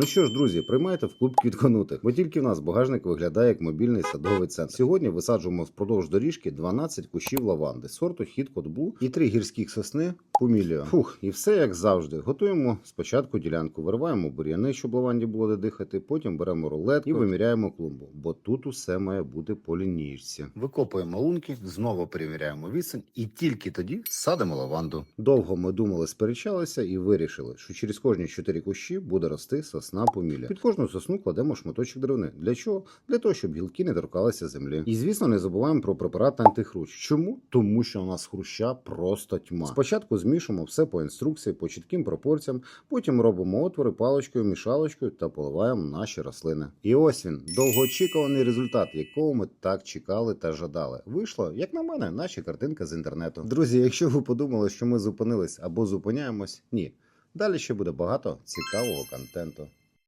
Ну що ж, друзі, приймайте в клуб квітконутих, бо тільки в нас багажник виглядає як мобільний садовий центр. Сьогодні висаджуємо впродовж доріжки 12 кущів лаванди, сорту хід котбу і три гірських сосни поміліо. Фух, і все як завжди. Готуємо спочатку ділянку, вириваємо бур'яни, щоб лаванді було де дихати. Потім беремо рулетку і виміряємо клумбу, бо тут усе має бути по лінійці. Викопуємо лунки, знову перевіряємо відстань, і тільки тоді садимо лаванду. Довго ми думали, сперечалися і вирішили, що через кожні чотири кущі буде рости сосна поміля. Під кожну сосну кладемо шматочок деревини. Для чого? Для того, щоб гілки не торкалися землі. І звісно, не забуваємо про препарат антихрущ. Чому? Тому що у нас хруща просто тьма. Спочатку змішуємо все по інструкції, по чітким пропорціям. Потім робимо отвори паличкою, мішалочкою та поливаємо наші рослини. І ось він, довгоочікуваний результат, якого ми так чекали та жадали. Вийшло, як на мене, наша картинка з інтернету. Друзі, якщо ви подумали, що ми зупинились або зупиняємось, ні. Далі ще буде багато цікавого контенту.